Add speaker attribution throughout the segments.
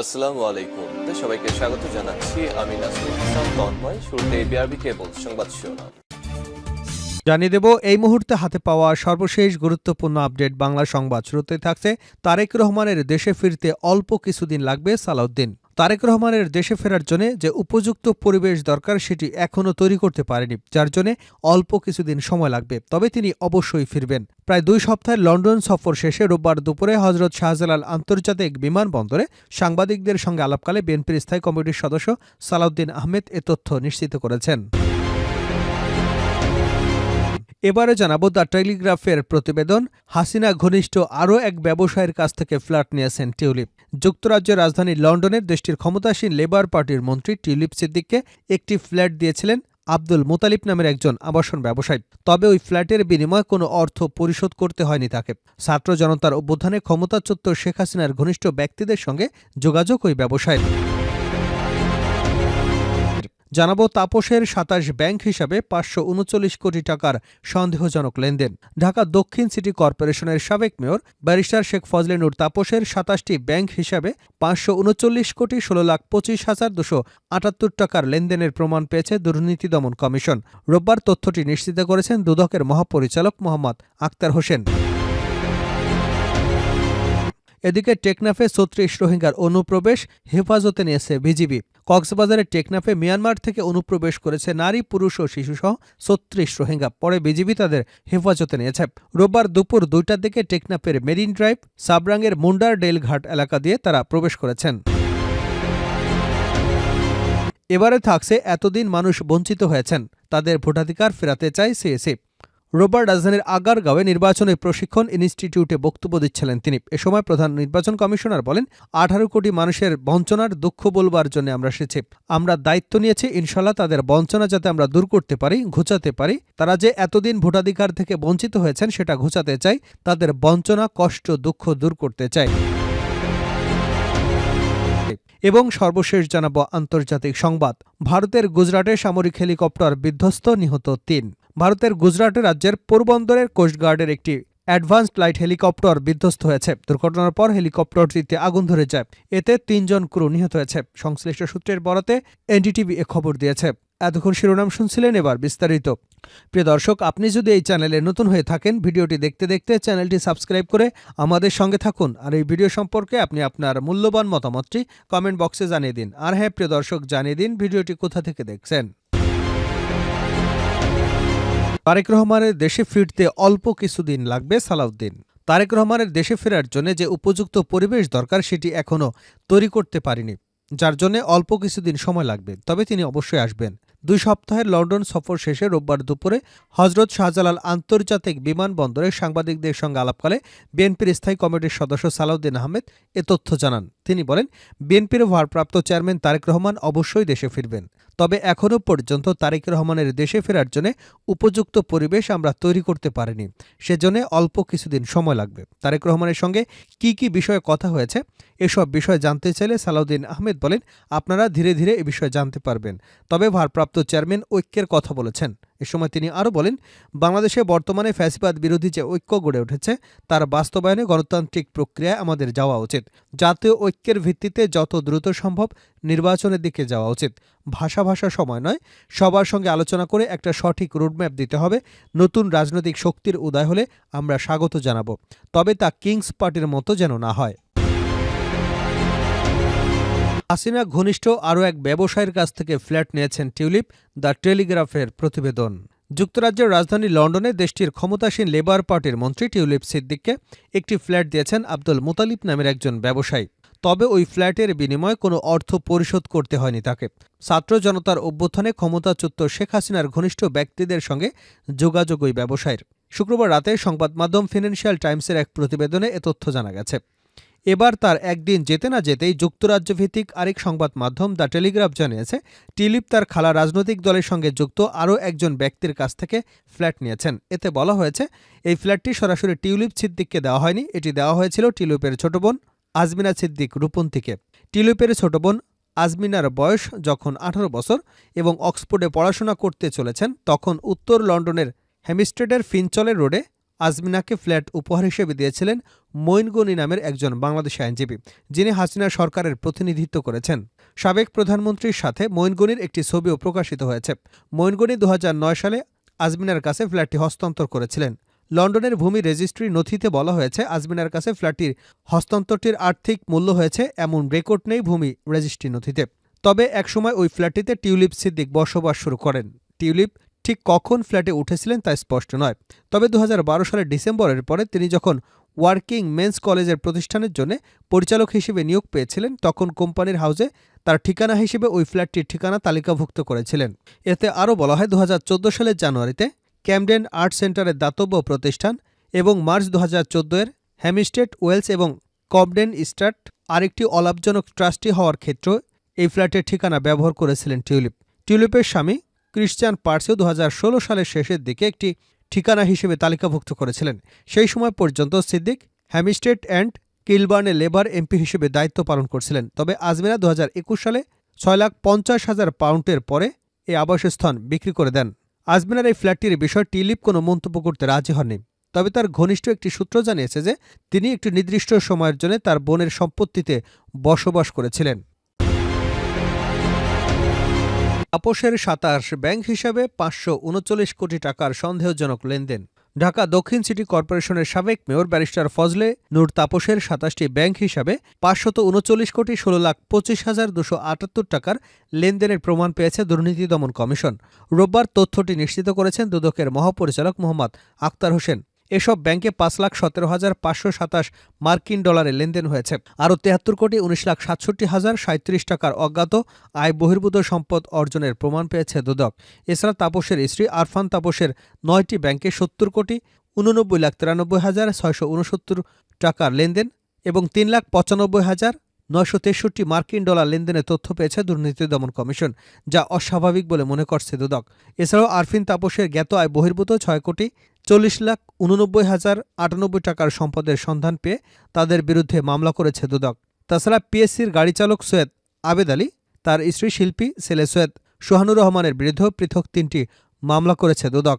Speaker 1: আসসালামু আলাইকুম। সবাইকে স্বাগত জানাচ্ছি। আমি নাসরুল হাসান তন্ময়। শুরুতে বিআরবি কেবল সংবাদ শিরোনাম।
Speaker 2: জানিয়ে দেব, এই মুহূর্তে হাতে পাওয়া সর্বশেষ গুরুত্বপূর্ণ আপডেট বাংলা সংবাদ শুরুতে থাকছে। তারেক রহমানের দেশে ফিরতে অল্প কিছুদিন লাগবে সালাউদ্দিন। তারেক রহমানের দেশে ফেরার জন্য যে উপযুক্ত পরিবেশ দরকার সেটি এখনও তৈরি করতে পারেনি, যার জন্য অল্প কিছুদিন সময় লাগবে। তবে তিনি অবশ্যই ফিরবেন। প্রায় দুই সপ্তাহের লন্ডন সফর শেষে রোববার দুপুরে হজরত শাহজালাল আন্তর্জাতিক বিমানবন্দরে সাংবাদিকদের সঙ্গে আলাপকালে বিএনপির স্থায়ী কমিটির সদস্য সালাউদ্দিন আহমেদ এ তথ্য নিশ্চিত করেছেন। এবারে জানাব দ্য টেলিগ্রাফের প্রতিবেদন। হাসিনা ঘনিষ্ঠ আরও এক ব্যবসায়ীর কাছ থেকে ফ্ল্যাট নিয়েছেন টিউলিপ। যুক্তরাজ্যের রাজধানী লন্ডনের দেশটির ক্ষমতাসীন লেবার পার্টির মন্ত্রী টিউলিপ সিদ্দিককে একটি ফ্ল্যাট দিয়েছিলেন আব্দুল মোতালিব নামের একজন আবাসন ব্যবসায়ী। তবে ওই ফ্ল্যাটের বিনিময়ে কোনো অর্থ পরিশোধ করতে হয়নি তাকে। ছাত্র জনতার অভ্যুত্থানে ক্ষমতাচ্যুত শেখ হাসিনার ঘনিষ্ঠ ব্যক্তিদের সঙ্গে যোগাযোগ ওই ব্যবসায়ীর। জানাব তাপসের সাতাশ ব্যাংক হিসাবে পাঁচশো উনচল্লিশ কোটি টাকার সন্দেহজনক লেনদেন। ঢাকা দক্ষিণ সিটি কর্পোরেশনের সাবেক মেয়র ব্যারিস্টার শেখ ফজলে নূর তাপসের সাতাশটি ব্যাংক হিসাবে পাঁচশো উনচল্লিশ কোটি ষোলো লাখ পঁচিশ হাজার দুশো আটাত্তর টাকার লেনদেনের প্রমাণ পেয়েছে দুর্নীতি দমন কমিশন। রোববার তথ্যটি নিশ্চিত করেছেন দুদকের মহাপরিচালক মোহাম্মদ আক্তার হোসেন। এদিকে টেকনাফে ছত্রিশ রোহিঙ্গার অনুপ্রবেশ হেফাজতে নিয়েছে বিজিবি। কক্সবাজারের টেকনাফে মিয়ানমার থেকে অনুপ্রবেশ করেছে নারী, পুরুষ ও শিশুসহ ছত্রিশ রোহিঙ্গা। পরে বিজিবি তাদের হেফাজতে নিয়েছে। রোববার দুপুর দুইটার দিকে টেকনাফের মেরিন ড্রাইভ, সাবরাঙ্গের মুন্ডার ডেল ঘাট এলাকা দিয়ে তারা প্রবেশ করেছেন। এবারে থাকছে এতদিন মানুষ বঞ্চিত হয়েছেন। তাদের ভোটাধিকার ফেরাতে চায় সিএসি রোববার রাজধানীর আগারগাঁওয়ে নির্বাচনী প্রশিক্ষণ ইনস্টিটিউটে বক্তব্য দিচ্ছিলেন তিনি। এ সময় প্রধান নির্বাচন কমিশনার বলেন, আঠারো কোটি মানুষের বঞ্চনার দুঃখ বলবার জন্য আমরা এসেছি। আমরা দায়িত্ব নিয়েছি ইনশাল্লাহ তাদের বঞ্চনা যাতে আমরা দূর করতে পারি, ঘুচাতে পারি। তারা যে এতদিন ভোটাধিকার থেকে বঞ্চিত হয়েছেন, সেটা ঘুচাতে চাই। তাদের বঞ্চনা, কষ্ট, দুঃখ দূর করতে চাই। এবং সর্বশেষ জানাব আন্তর্জাতিক সংবাদ। ভারতের গুজরাটে সামরিক হেলিকপ্টার বিধ্বস্ত, নিহত তিন। ভারতের গুজরাট রাজ্যের পোরবন্দরের কোস্টগার্ডের একটি অ্যাডভান্সড লাইট হেলিকপ্টার বিধ্বস্ত হয়েছে। দুর্ঘটনার পর হেলিকপ্টারটিতে আগুন ধরে যায়। এতে তিনজন ক্রু নিহত হয়েছে। সংশ্লিষ্ট সূত্রের বরাতে এনডিটিভি এ খবর দিয়েছে। এতক্ষণ শিরোনাম শুনছিলেন এবার বিস্তারিত। প্রিয় দর্শক, আপনি যদি এই চ্যানেলে নতুন হয়ে থাকেন, ভিডিওটি দেখতে দেখতে চ্যানেলটি সাবস্ক্রাইব করে আমাদের সঙ্গে থাকুন। আর এই ভিডিও সম্পর্কে আপনি আপনার মূল্যবান মতামতটি কমেন্ট বক্সে জানিয়ে দিন। আর হ্যাঁ প্রিয় দর্শক, জানিয়ে দিন ভিডিওটি কোথা থেকে দেখছেন। তারেক রহমানের দেশে ফিরতে অল্প কিছুদিন লাগবে সালাউদ্দিন। তারেক রহমানের দেশে ফেরার জন্য যে উপযুক্ত পরিবেশ দরকার সেটি এখনও তৈরি করতে পারেনি, যার জন্য অল্প কিছুদিন সময় লাগবে, তবে তিনি অবশ্যই আসবেন। দুই সপ্তাহের লন্ডন সফর শেষে রোববার দুপুরে হজরত শাহজালাল আন্তর্জাতিক বিমানবন্দরে সাংবাদিকদের সঙ্গে আলাপকালে বিএনপির স্থায়ী কমিটির সদস্য সালাউদ্দিন আহমেদ এ তথ্য জানান। তিনি বলেন, বিএনপির ভারপ্রাপ্ত চেয়ারম্যান তারেক রহমান অবশ্যই দেশে ফিরবেন। তবে এখনও পর্যন্ত তারেক রহমানের দেশে ফেরার জন্য উপযুক্ত পরিবেশ আমরা তৈরি করতে পারিনি। সেজন্য অল্প কিছুদিন সময় লাগবে। তারেক রহমানের সঙ্গে কি কি বিষয়ে কথা হয়েছে, এসব বিষয় জানতে চাইলে সালাউদ্দিন আহমেদ বলেন, আপনারা ধীরে ধীরে এ বিষয়ে জানতে পারবেন। তবে ভারপ্রাপ্ত চেয়ারম্যান ঐক্যের কথা বলেছেন। এ সময় তিনি আরও বলেন, বাংলাদেশে বর্তমানে ফ্যাসিবাদ বিরোধী যে ঐক্য গড়ে উঠেছে, তার বাস্তবায়নে গণতান্ত্রিক প্রক্রিয়ায় আমাদের যাওয়া উচিত। জাতীয় ঐক্যের ভিত্তিতে যত দ্রুত সম্ভব নির্বাচনের দিকে যাওয়া উচিত। ভাষা ভাষা সময় নয়, সবার সঙ্গে আলোচনা করে একটা সঠিক রোডম্যাপ দিতে হবে। নতুন রাজনৈতিক শক্তির উদয় হলে আমরা স্বাগত জানাব। তবে তা কিংস পার্টির মতো যেন না হয়। হাসিনা ঘনিষ্ঠ আরও এক ব্যবসায়ীর কাছ থেকে ফ্ল্যাট নিয়েছেন টিউলিপ, দ্য টেলিগ্রাফের প্রতিবেদন। যুক্তরাজ্যের রাজধানী লন্ডনে দেশটির ক্ষমতাসীন লেবার পার্টির মন্ত্রী টিউলিপ সিদ্দিককে একটি ফ্ল্যাট দিয়েছেন আব্দুল মুতালিব নামের একজন ব্যবসায়ী। তবে ওই ফ্ল্যাটের বিনিময়ে কোনো অর্থ পরিশোধ করতে হয়নি তাকে। ছাত্র জনতার অভ্যুত্থানে ক্ষমতাচ্যুত শেখ হাসিনার ঘনিষ্ঠ ব্যক্তিদের সঙ্গে যোগাযোগ ওই ব্যবসায়ীর। শুক্রবার রাতে সংবাদ মাধ্যম ফিনান্সিয়াল টাইমসের এক প্রতিবেদনে এ তথ্য জানা গেছে। এবার তার একদিন যেতে না যেতেই যুক্তরাজ্য ভিত্তিক আরেক সংবাদ মাধ্যম দ্য টেলিগ্রাফ জানিয়েছে, টিলিপ তার খালা রাজনৈতিক দলের সঙ্গে যুক্ত আরও একজন ব্যক্তির কাছ থেকে ফ্ল্যাট নিয়েছেন। এতে বলা হয়েছে, এই ফ্ল্যাটটি সরাসরি টিউলিপ সিদ্দিককে দেওয়া হয়নি। এটি দেওয়া হয়েছিল টিউলিপের ছোট বোন আজমিনা সিদ্দিক রূপন্তীকে। টিউলিপের ছোট বোন আজমিনার বয়স যখন আঠারো বছর এবং অক্সফোর্ডে পড়াশোনা করতে চলেছেন, তখন উত্তর লন্ডনের হ্যামিস্টেডের ফিনচলের রোডে আজমিনাকে ফ্ল্যাট উপহার হিসেবে দিয়েছিলেন মঈনগনি নামের একজন বাংলাদেশি আইনজীবী, যিনি হাসিনা সরকারের প্রতিনিধিত্ব করেছেন। সাবেক প্রধানমন্ত্রীর সাথে মঈনগনির একটি ছবিও প্রকাশিত হয়েছে। মঈনগনি দু সালে আজমিনার কাছে ফ্ল্যাটটি হস্তান্তর করেছিলেন। লন্ডনের ভূমি রেজিস্ট্রি নথিতে বলা হয়েছে, আজমিনার কাছে ফ্ল্যাটটির হস্তান্তরটির আর্থিক মূল্য হয়েছে, এমন রেকর্ড নেই ভূমি রেজিস্ট্রি নথিতে। তবে একসময় ওই ফ্ল্যাটটিতে টিউলিপ সিদ্দিক বসবাস শুরু করেন। টিউলিপ ঠিক কখন ফ্ল্যাটে উঠেছিলেন তা স্পষ্ট নয়। তবে দু হাজার বারো সালের ডিসেম্বরের পরে তিনি যখন ওয়ার্কিং মেন্স কলেজের প্রতিষ্ঠানের জন্য পরিচালক হিসেবে নিয়োগ পেয়েছিলেন, তখন কোম্পানির হাউসে তার ঠিকানা হিসেবে ওই ফ্ল্যাটটির ঠিকানা তালিকাভুক্ত করেছিলেন। এতে আরও বলা হয় দু হাজার চোদ্দ সালের জানুয়ারিতে ক্যামডেন আর্ট সেন্টারের দাতব্য প্রতিষ্ঠান এবং মার্চ দু হাজার এর হ্যামিস্টেড, ওয়েলস এবং কবডেন স্টার্ট আরেকটি অলাভজনক ট্রাস্টি হওয়ার ক্ষেত্রে এই ফ্ল্যাটের ঠিকানা ব্যবহার করেছিলেন টিউলিপ। টিউলিপের স্বামী ক্রিশ্চিয়ান পার্সেও দু সালের শেষের দিকে একটি ঠিকানা হিসেবে তালিকাভুক্ত করেছিলেন। সেই সময় পর্যন্ত সিদ্দিক হ্যামিস্টেট অ্যান্ড কিলবার্নে লেবার এমপি হিসেবে দায়িত্ব পালন করছিলেন। তবে আজমেরা দু হাজার একুশ সালে ছয় লাখ পঞ্চাশ হাজার পাউন্ডের পরে এই আবাসস্থল বিক্রি করে দেন। আজমিনার এই ফ্ল্যাটটির বিষয়ে টিলিপ কোনো মন্তব্য করতে রাজি হননি। তবে তার ঘনিষ্ঠ একটি সূত্র জানিয়েছে যে তিনি একটি নির্দিষ্ট সময়ের জন্য তার বোনের সম্পত্তিতে বসবাস করেছিলেন। আপোষের সাতাশ ব্যাংক হিসাবে পাঁচশো উনচল্লিশ কোটি টাকার সন্দেহজনক লেনদেন। ঢাকা দক্ষিণ সিটি কর্পোরেশনের সাবেক মেয়র ব্যারিস্টার ফজলে নূর তাপসের সাতাশটি ব্যাংক হিসাবে পাঁচশত উনচল্লিশ কোটি ষোলো লাখ পঁচিশ হাজার দুশো আটাত্তর টাকার লেনদেনের প্রমাণ পেয়েছে দুর্নীতি দমন কমিশন। রোববার তথ্যটি নিশ্চিত করেছেন দুদকের মহাপরিচালক মোহাম্মদ আক্তার হোসেন। এসব ব্যাংকে পাঁচ লাখ সতেরো হাজার পাঁচশো সাতাশ মার্কিন ডলারে লেনদেন হয়েছে। আরও তেহাত্তর কোটি উনিশ লাখ সাতষট্টি হাজার সাঁত্রিশ টাকার অজ্ঞাত আয় বহির্ভূত সম্পদ অর্জনের প্রমাণ পেয়েছে দুদক। এছাড়া তাপসের স্ত্রী আরফান তাপসের নয়টি ব্যাংকে সত্তর কোটি উননব্বই লাখ তিরানব্বই হাজার ছয়শো উনসত্তর টাকার লেনদেন এবং তিন লাখ পঁচানব্বই হাজার নয়শো তেষট্টি মার্কিন ডলার লেনদেনের তথ্য পেয়েছে দুর্নীতি দমন কমিশন, যা অস্বাভাবিক বলে মনে করছে দুদক। এছাড়াও আরফিন তাপসের জ্ঞাত আয় বহির্ভূত ছয় কোটি চল্লিশ লাখ উননব্বই হাজার আটানব্বই টাকার সম্পদের সন্ধান পেয়ে তাদের বিরুদ্ধে মামলা করেছে দুদক। তাছাড়া পিএসসির গাড়ি চালক সৈয়দ আবেদ আলী, তার স্ত্রী শিল্পী ছেলে সৈয়দ সোহানুর রহমানের বিরুদ্ধেও পৃথক তিনটি মামলা করেছে দুদক।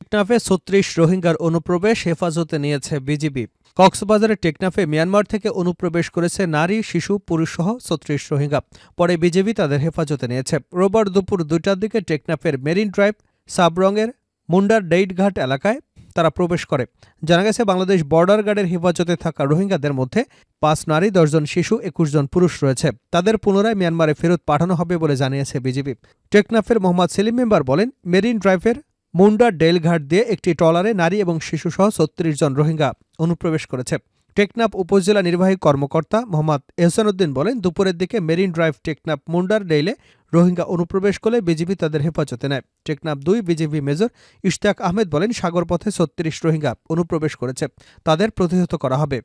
Speaker 2: টেকনাফে ছত্রিশ রোহিঙ্গার অনুপ্রবেশ হেফাজতে নিয়েছে বিজিবি। কক্সবাজারের টেকনাফে মিয়ানমার থেকে অনুপ্রবেশ করেছে নারী, শিশু পুরুষসহ ছত্রিশ রোহিঙ্গা। পরে বিজেপি তাদের হেফাজতে নিয়েছে। রোববার দুপুর দুইটার দিকে টেকনাফের মেরিন ড্রাইভ, সাবরংয়ের মুন্ডার ডেইটঘাট এলাকায় তারা প্রবেশ করে। জানা গেছে, বাংলাদেশ বর্ডার গার্ডের হেফাজতে থাকা রোহিঙ্গাদের মধ্যে পাঁচ নারী দশজন শিশু, একুশ জন পুরুষ রয়েছে। তাদের পুনরায় মিয়ানমারে ফেরত পাঠানো হবে বলে জানিয়েছে বিজেপি। টেকনাফের মোহাম্মদ সেলিম মেম্বার বলেন, মেরিন ড্রাইভের মুন্ডা ডেলঘাট দিয়ে একটি ট্রলারে নারী এবং শিশুসহ ছত্রিশ জন রোহিঙ্গা অনুপ্রবেশ করেছে। টেকনাফ উপজেলা নির্বাহী কর্মকর্তা মোহাম্মদ এহসানুদ্দিন বলেন, দুপুরের দিকে মেরিন ড্রাইভ টেকনাফ মুন্ডার ডেইলে রোহিঙ্গা অনুপ্রবেশ করলে বিজেপি তাদের হেফাজতে নেয়। টেকনাফ দুই বিজেপি মেজর ইশতিয়াক আহমেদ বলেন, সাগরপথে ছত্রিশ রোহিঙ্গা অনুপ্রবেশ করেছে। তাদের প্রতিহত করা হবে।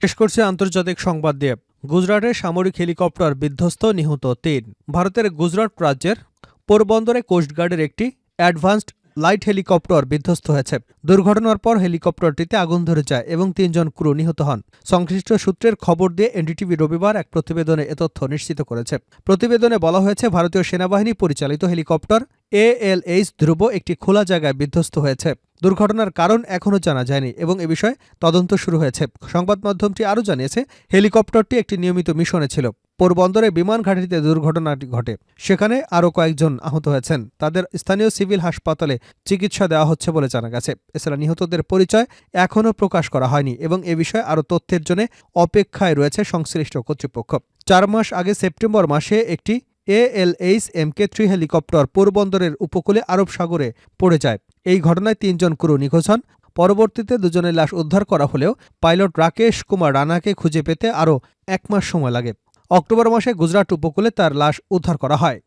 Speaker 2: শেষ করছে আন্তর্জাতিক সংবাদ দিয়ে। গুজরাটে সামরিক হেলিকপ্টার বিধ্বস্ত নিহত তিন। ভারতের গুজরাট রাজ্যের পোরবন্দরে কোস্টগার্ডের একটি অ্যাডভান্সড লাইট হেলিকপ্টার বিধ্বস্ত হয়েছে। দুর্ঘটনার পর হেলিকপ্টারটিতে আগুন ধরে যায় এবং তিনজন ক্রু নিহত হন। সংশ্লিষ্ট সূত্রের খবর দিয়ে এনডিটিভি রবিবার এক প্রতিবেদনে এ তথ্য নিশ্চিত করেছে। প্রতিবেদনে বলা হয়েছে, ভারতীয় সেনাবাহিনী পরিচালিত হেলিকপ্টার এএলএইচ ধ্রুব একটি খোলা জায়গায় বিধ্বস্ত হয়েছে। দুর্ঘটনার কারণ এখনও জানা যায়নি এবং এ বিষয়ে তদন্ত শুরু হয়েছে। সংবাদ মাধ্যমটি আরও জানিয়েছে, হেলিকপ্টারটি একটি নিয়মিত মিশনে ছিল। পোরবন্দরে বিমান ঘাঁটিতে দুর্ঘটনাটি ঘটে। সেখানে আরও কয়েকজন আহত হয়েছেন। তাদের স্থানীয় সিভিল হাসপাতালে চিকিৎসা দেওয়া হচ্ছে বলে জানা গেছে। এছাড়া নিহতদের পরিচয় এখনও প্রকাশ করা হয়নি এবং এ বিষয়ে আরও তথ্যের জন্য অপেক্ষায় রয়েছে সংশ্লিষ্ট কর্তৃপক্ষ। চার মাস আগে সেপ্টেম্বর মাসে একটি এএলএইচ এমকে থ্রি হেলিকপ্টার পোরবন্দরের উপকূলে আরব সাগরে পড়ে যায়। এই ঘটনায় তিনজন ক্রু নিখোঁজ হন। পরবর্তীতে দুজনের লাশ উদ্ধার করা হলেও পাইলট রাকেশ কুমার রানাকে খুঁজে পেতে আরও এক মাস সময় লাগে। অক্টোবর মাসে গুজরাট উপকূলে তার লাশ উদ্ধার করা হয়।